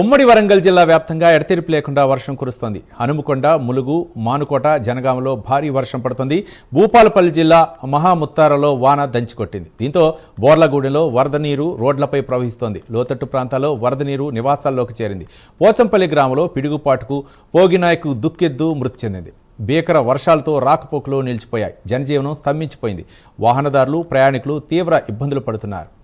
ఉమ్మడి వరంగల్ జిల్లా వ్యాప్తంగా ఎడతెరిపి లేకుండా వర్షం కురుస్తోంది. హనుమకొండ ములుగు మానుకోట జనగామలో భారీ వర్షం పడుతుంది. భూపాలపల్లి జిల్లా మహాముత్తారలో వాన దంచికొట్టింది దీంతో బోర్లగూడెలో వరద నీరు రోడ్లపై ప్రవహిస్తోంది. లోతట్టు ప్రాంతాల్లో వరద నీరు నివాసాల్లోకి చేరింది. పోచంపల్లి గ్రామంలో పిడుగుపాటుకు పోగినాయకు దుక్కెద్దు మృతి చెందింది. భీకర వర్షాలతో రాకపోకలు నిలిచిపోయాయి. జనజీవనం స్తంభించిపోయింది. వాహనదారులు ప్రయాణికులు తీవ్ర ఇబ్బందులు పడుతున్నారు.